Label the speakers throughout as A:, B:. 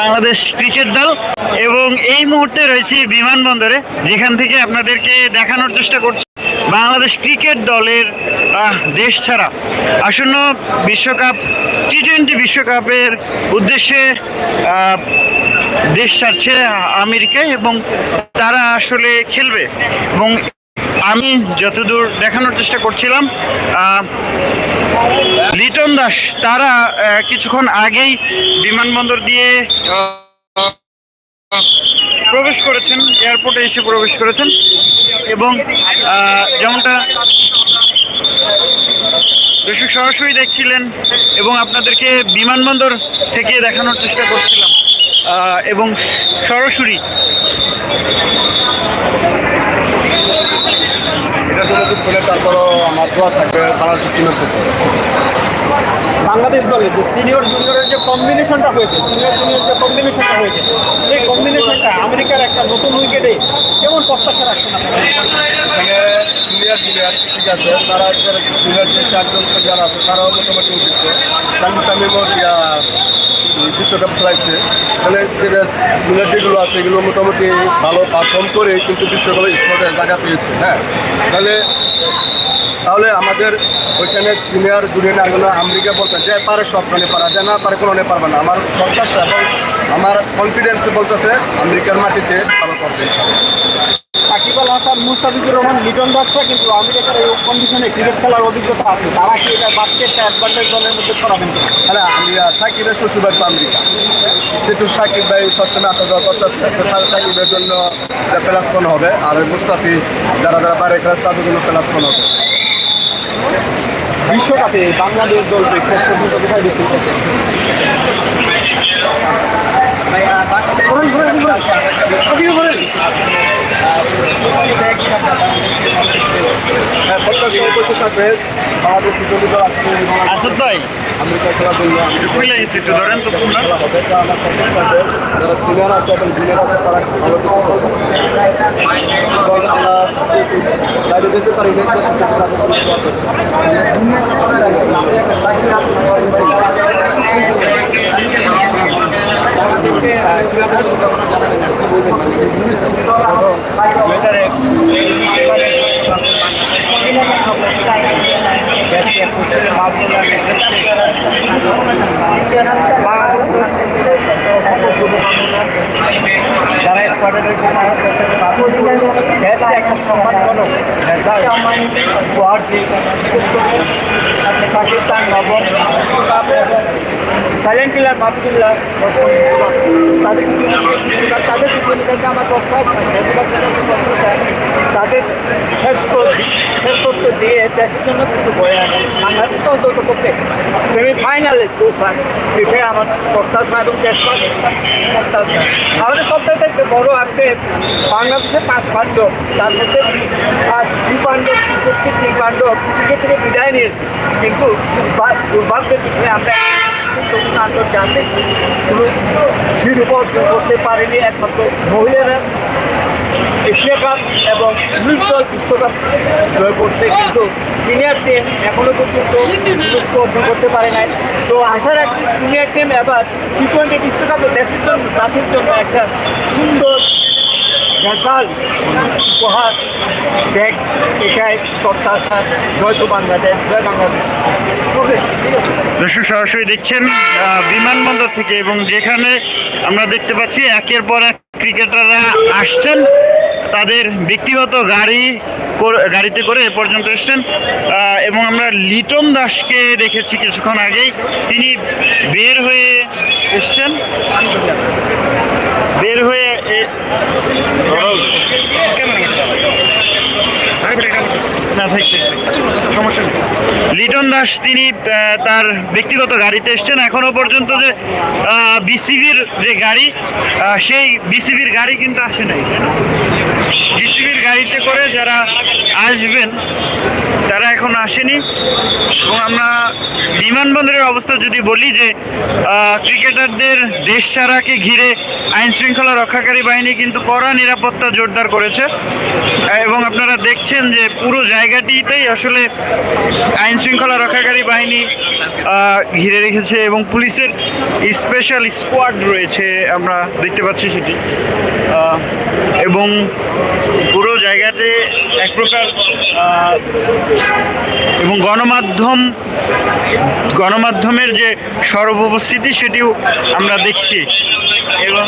A: Bangladesh cricket দল এবং এই মুহূর্তে রয়েছি বিমানবন্দরে, যেখান থেকে আপনাদেরকে দেখানোর চেষ্টা করছি। বাংলাদেশ ক্রিকেট দলের দেশ ছাড়া আসন্ন বিশ্বকাপ টি টোয়েন্টি বিশ্বকাপের উদ্দেশ্যে দেশ ছাড়ছে আমেরিকায় এবং তারা আসলে খেলবে। এবং আমি যতদূর দেখানোর চেষ্টা করছিলাম লিটন দাস, তারা কিছুক্ষণ আগেই বিমানবন্দর দিয়ে প্রবেশ করেছেন, এয়ারপোর্টে এসে প্রবেশ করেছেন এবং যেমনটা দর্শক সরাসরি দেখছিলেন এবং আপনাদেরকে বিমানবন্দর থেকে দেখানোর চেষ্টা করছিলাম এবং সরাসরি
B: যদি তারপরও আমার দোয়া থাকবে বাংলাদেশের টিমের প্রতি বাংলাদেশ দলের যে সিনিয়র জুনিয়রের যে কম্বিনেশনটা হয়েছে সিনিয়র জুনিয়র যে কম্বিনেশনটা হয়েছে সেই কম্বিনেশনটা আমেরিকার একটা নতুন উইকেটে কেমন প্রত্যাশা রাখছেন
C: সিনিয়র জুনিয়র ঠিক আছে তারা জুনিয়র যে চারজন প্লেয়ার আছে তারাও মোটামুটি অভিজ্ঞ তামিম তামিমও বিশ্বকাপ খেলাইছে। তাহলে জুনিয়র যেগুলো আছে এগুলো মোটামুটি ভালো পারফর্ম করে কিন্তু বিশ্বকাপে স্পটে জায়গা পেয়েছে হ্যাঁ। তাহলে তাহলে আমাদের ওইখানে সিনিয়র জুনিয়র আগুলো আমেরিকা বলতে যে পারে সব রানে পারা যে না পারে কোনো পারবে না। আমার প্রত্যাশা এবং আমার কনফিডেন্স বলতেছে আমেরিকার মাটিতে ভালো করবে
B: সাকিব আল হাসান মুস্তাফিজুর রহমান লিটন দাসরা কিন্তু আমেরিকার এই কন্ডিশনে ক্রিকেট খেলার অভিজ্ঞতা আছে। তারা কি এটা বাড়তি একটা অ্যাডভান্টেজ দলের মধ্যে ছড়াবেন?
C: হ্যাঁ আমি সাকিবের শ্বশুরবাড়ি তো আমেরিকা। কিন্তু সাকিব ভাই সবসময় আসা যাওয়া করতেছে সাকিবের জন্য প্লাস ফোন হবে আর মুস্তাফিজ যারা যারা বাইরে খেলা তাদের জন্য প্লাস ফোন হবে।
B: বিশ্বকাপে বাংলাদেশ দলকে শেষ পর্যন্ত কোথায় দেখতে চাচ্ছেন?
A: আসাদ ভাই একটু, ধরেন তো
C: যারা সিনিয়র আছে এবং জুনিয়র আছে তারা ভালো কিছু এবং আমরা বাইরে যেতে পারি না দেশের থেকে তাদের জন্য দোয়া করব।
B: যারা স্কোয়াডে রয়েছে তারা দেশে একটা বিশেষ করে পাকিস্তান সাইলেন্ট কিলার মাহমুদুল্লাহ তাদের তাদের কাছে আমার প্রস্তাব তাদের দিয়ে দেশের জন্য কিছু বয়ে আনে বাংলাদেশকে অন্তত করতে সেমিফাইনালে পৌঁছান এটাই আমার প্রত্যাশা এবং দেশবাসী প্রত্যাশা আমাদের সবথেকে বড় আপডেট বাংলাদেশে পাঁচ পাণ্ডব তার মধ্যে পাঁচ দুই পাণ্ডব উপস্থিত দুই পাণ্ডব থেকে বিদায় নিয়েছে কিন্তু দুর্ভা- দুর্ভাগ্যের বিষয়ে আমরা আন্তর্জাতিক কোনো শিরোপা অর্জন করতে পারেনি একমাত্র মহিলারা। এশিয়া কাপ এবং দল বিশ্বকাপ জয় করছে, কিন্তু সিনিয়র টিম এখনও পর্যন্ত সুযোগ অর্জন করতে পারে নাই। তো আশা রাখছি সিনিয়র টিম এবার টি টোয়েন্টি বিশ্বকাপে দেশের জন্য জাতির জন্য একটা সুন্দর রেজাল্ট উপহার, দেখ, এটাই জয় তো বাংলাদেশ, জয় বাংলাদেশ।
A: দর্শক সরাসরি দেখছেন বিমানবন্দর থেকে এবং যেখানে আমরা দেখতে পাচ্ছি, একের পর এক ক্রিকেটাররা আসছেন। তাদের ব্যক্তিগত গাড়ি গাড়িতে করে এ পর্যন্ত এসছেন। এবং আমরা লিটন দাসকে দেখেছি কিছুক্ষণ আগেই। তিনি বের হয়ে এসছেন। বের হয়ে লিটন দাস, তিনি তার ব্যক্তিগত গাড়িতে এসছেন। এখনও পর্যন্ত যে বিসিবির যে গাড়ি সেই বিসিবির গাড়ি কিন্তু আসে নাই গাড়িতে করে যারা আসবেন, তারা এখন আসেনি। এবং আমরা বিমানবন্দরের অবস্থা যদি বলি যে ক্রিকেটারদের দেশ ছাড়াকে ঘিরে আইন শৃঙ্খলা রক্ষাকারী বাহিনী কিন্তু কড়া নিরাপত্তা জোরদার করেছে। এবং আপনারা দেখছেন যে পুরো জায়গাটিতেই আসলে আইন শৃঙ্খলা রক্ষাকারী বাহিনী ঘিরে রেখেছে এবং পুলিশের স্পেশাল স্কোয়াড রয়েছে, আমরা দেখতে পাচ্ছি সেটি। এবং জায়গাতে এক প্রকার এবং গণমাধ্যম, গণমাধ্যমের যে সরব উপস্থিতি সেটিও আমরা দেখছি। এবং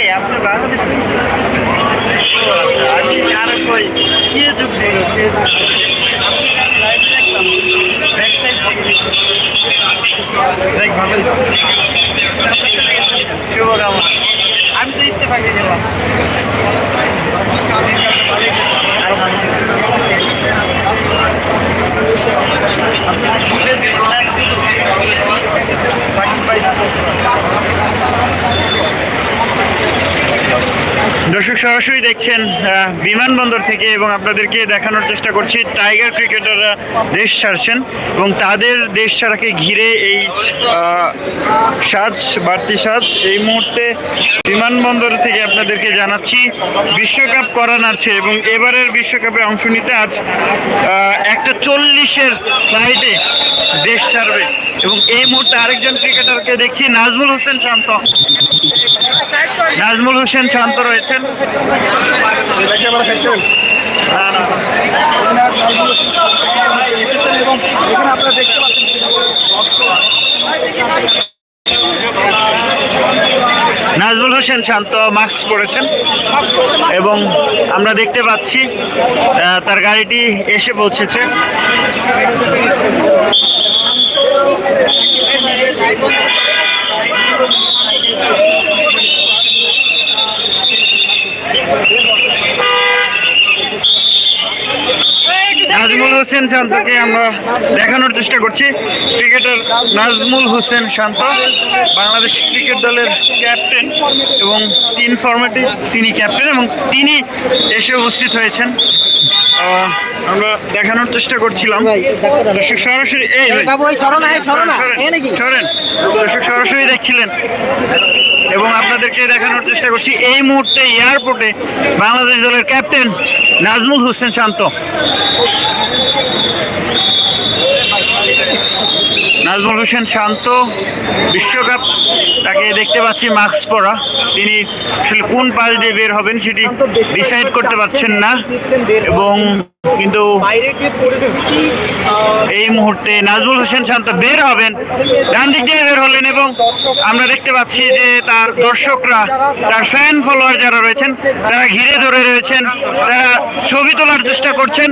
A: এই আপনি বাংলাদেশ আমি আর শুভকামনা। আমি তো ইত্তেফাকে গেলাম সরাসরি দেখছেন বিমানবন্দর থেকে এবং আপনাদেরকে দেখানোর চেষ্টা করছি, টাইগার ক্রিকেটাররা দেশ ছাড়ছেন এবং তাদের দেশ ছাড়াকে ঘিরে এই সাজ, বাড়তি সাজ, এই মুহূর্তে বিমানবন্দর থেকে আপনাদেরকে জানাচ্ছি, বিশ্বকাপ করা নাড়ছে এবং এবারের বিশ্বকাপে অংশ নিতে আজ একটা চল্লিশের ফ্লাইটে দেশ ছাড়বে। এবং এই মুহূর্তে আরেকজন ক্রিকেটারকে দেখছি, নাজমুল হোসেন শান্ত। নাজমুল হোসেন শান্ত রয়েছেন। নাজমুল হোসেন শান্ত মাস্ক পরেছেন। এবং আমরা দেখতে পাচ্ছি তার গাড়িটি এসে পৌঁছেছে। Michael. হোসেন শান্তকে আমরা দেখানোর চেষ্টা করছি। ক্রিকেটার নাজমুল হোসেন শান্ত বাংলাদেশ ক্রিকেট দলের ক্যাপ্টেন এবং তিন ফর্মেটে তিনি ক্যাপ্টেন এবং তিনি এসে উপস্থিত হয়েছেন। আমরা দেখানোর চেষ্টা করছিলাম। দর্শক সরাসরি এই সরেন। দর্শক সরাসরি দেখছিলেন। এবং আপনাদেরকে দেখানোর চেষ্টা করছি এই মুহূর্তে এয়ারপোর্টে বাংলাদেশ দলের ক্যাপ্টেন নাজমুল হোসেন শান্ত। নাজমুল হোসেন শান্ত, বিশ্বকাপ তাকে দেখতে পাচ্ছি মাস্ক পরা। তিনি আসলে কোন পাশ দিয়ে বের হবেন সেটি ডিসাইড করতে পারছেন না। এবং কিন্তু এই মুহূর্তে নাজমুল হোসেন শান্ত বের হবেন, ডান দিক দিয়ে বের হলেন এবং আমরা দেখতে পাচ্ছি যে তার দর্শকরা, তার ফ্যান ফলোয়ার যারা রয়েছেন, তারা ঘিরে ধরে রয়েছেন, তারা ছবি তোলার চেষ্টা করছেন।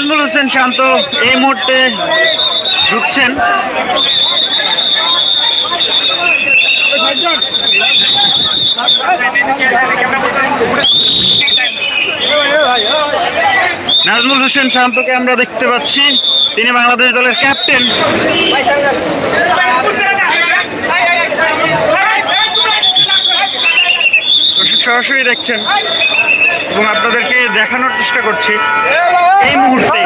A: নাজমুল হোসেন শান্ত এই মুহূর্তে ঢুকছেন। নাজমুল হোসেন শান্তকে আমরা দেখতে পাচ্ছি। তিনি বাংলাদেশ দলের ক্যাপ্টেন। সরাসরি দেখছেন। এবং আপনাদেরকে দেখানোর চেষ্টা করছি এই মুহূর্তে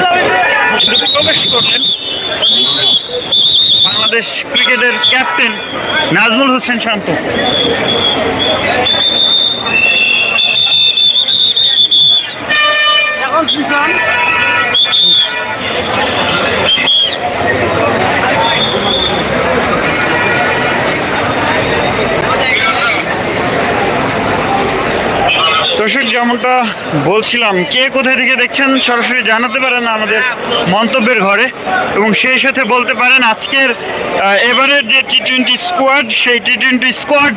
A: প্রবেশ করছেন বাংলাদেশ ক্রিকেটের ক্যাপ্টেন নাজমুল হোসেন শান্ত দর্শক যেমনটা বলছিলাম, কে কোথায় থেকে দেখছেন সরাসরি জানাতে পারেন আমাদের মন্তব্যের ঘরে এবং সেই সাথে বলতে পারেন আজকের এবারের যে টি টোয়েন্টি স্কোয়াড সেই টি টোয়েন্টি স্কোয়াড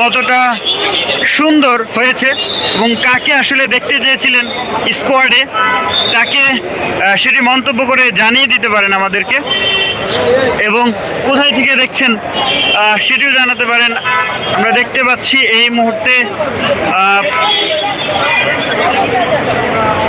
A: কতটা সুন্দর হয়েছে এবং কাকে আসলে দেখতে চেয়েছিলেন স্কোয়াডে তাকে সেটি মন্তব্য করে জানিয়ে দিতে পারেন আমাদেরকে। এবং কোথায় থেকে দেখছেন সেটিও জানাতে পারেন। আমরা দেখতে পাচ্ছি এই মুহূর্তে আহ,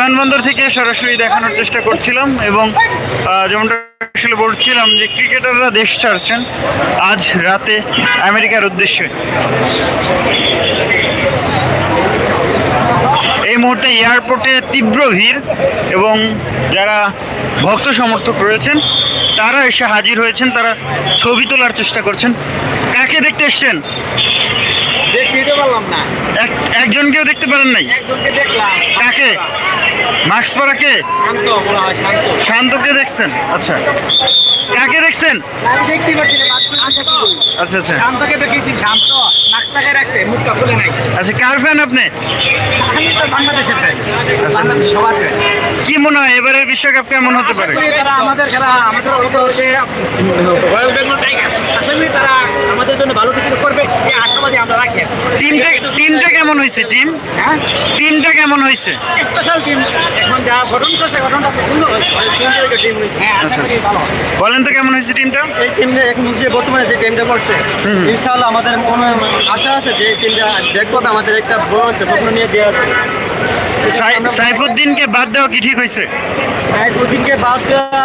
A: বিমানবন্দর থেকে সরাসরি দেখানোর চেষ্টা করছিলাম এবং যেমনটা আসলে বলছিলাম যে ক্রিকেটাররা দেশ ছাড়ছেন আজ রাতে আমেরিকার উদ্দেশ্যে। এই মুহূর্তে এয়ারপোর্টে তীব্র ভিড় এবং যারা ভক্ত সমর্থক রয়েছেন, তারা এসে হাজির হয়েছেন, তারা ছবি তোলার চেষ্টা করছেন। কাকে দেখতে এসছেন?
D: পারলাম না।
A: একজনকেও দেখতে পারেন নাই?
D: একজনকে দেখলাম।
A: কাকে? মাস্ক পরা কে?
D: শান্ত বলা হয় শান্ত।
A: শান্তকে দেখছেন? আচ্ছা। কাকে দেখছেন?
D: আমি দেখতে পাচ্ছি না কি
A: আচ্ছা আচ্ছা।
D: শান্তকে দেখেছি শান্ত। নাকটাকে রাখছে মুখটা খুলে নাই।
A: আচ্ছা কার ফ্যান আপনি?
D: আমি তো বাংলাদেশের ফ্যান বাংলাদেশ সবার fan।
A: কি মনে হয় এবারের বিশ্বকাপ কেমন হতে পারে?
D: তারা আমাদের খেলা আমাদের হচ্ছে রয়্যাল বেঙ্গল টাইগার আশা তারা আমাদের জন্য ভালো কিছু করবে। আশাবাদী
A: টিমটা টিমটা কেমন হয়েছে টিম?
D: হ্যাঁ?
A: টিমটা কেমন হয়েছে?
D: স্পেশাল টিম এখন যা গঠন করেছে গঠনটা খুব সুন্দর হয়েছে। হ্যাঁ আশা করি ভালো হবে।
A: বলেন তো কেমন হয়েছে টিমটা
E: এই টিমটা এখন যে বর্তমানে যে টিমটা করছে ইনশাআল্লাহ আমাদের মনে আশা আছে যে টিমটা দেখব আমাদের একটা বড় স্বপ্ন নিয়ে দেওয়া
A: সাইফুদ্দিনকে বাদ দেওয়া কি ঠিক হয়েছে?
E: সাইফুদ্দিনকে বাদ দেওয়া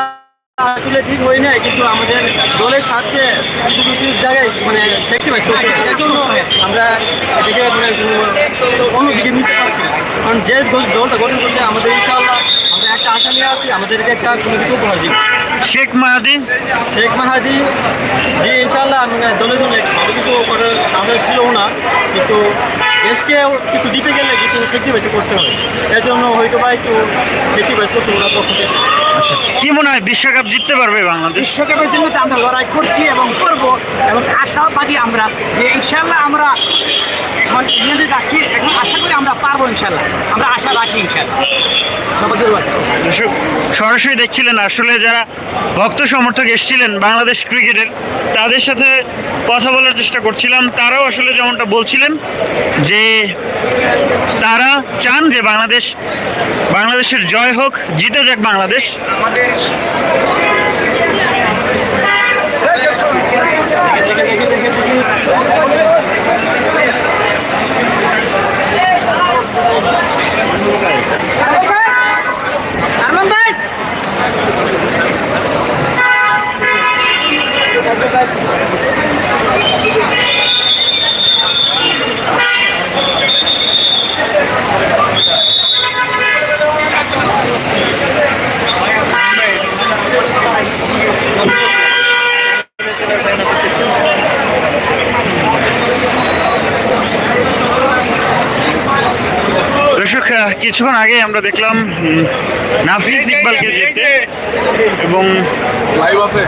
E: আসলে ঠিক হয় নাই কিন্তু আমাদের দলের স্বার্থে কিছু কিছু জায়গায় মানে স্যাক্রিফাইস করতে এর জন্য আমরা এটাকে মানে অন্যদিকে নিতে পারছি না। কারণ যে দলটা গঠন করছে আমাদের ইনশাআল্লাহ আমরা একটা আশা নিয়ে আছি আমাদেরকে একটা কোনো কিছু উপহার
A: শেখ মাহাদি?
E: শেখ মাহাদি যে ইনশাল্লাহ মানে দলের জন্য ভালো কিছু করার আমাদের ছিল না কিন্তু দেশকে কিছু দিতে গেলে কিছু স্যাক্রিফাইস করতে হয়। এর জন্য হয়তো বা একটু স্যাক্রিফাইস করছে ওনার পক্ষ থেকে।
A: কি মনে হয় বিশ্বকাপ জিততে পারবে বাংলাদেশ?
D: বিশ্বকাপের জন্য তো আমরা লড়াই করছি এবং করব এবং আশাবাদী আমরা যে ইনশাল্লাহ আমরা এখন ইংল্যান্ডে যাচ্ছি এখন আশা করি আমরা পারব ইনশাল্লাহ আমরা আশা রাখি ইনশাল্লাহ
A: সরাসরি দেখছিলেন আসলে যারা ভক্ত সমর্থক এসেছিলেন বাংলাদেশ ক্রিকেটের, তাদের সাথে কথা বলার চেষ্টা করছিলাম। তারাও আসলে যেমনটা বলছিলেন যে তারা চান যে বাংলাদেশ, বাংলাদেশের জয় হোক, জিতে যাক বাংলাদেশ
D: ভাই
A: দর্শক আহ, কিছুক্ষণ আগে আমরা দেখলাম নাফিস ইকবালকে যেতে এবং
C: লাইভ আছে।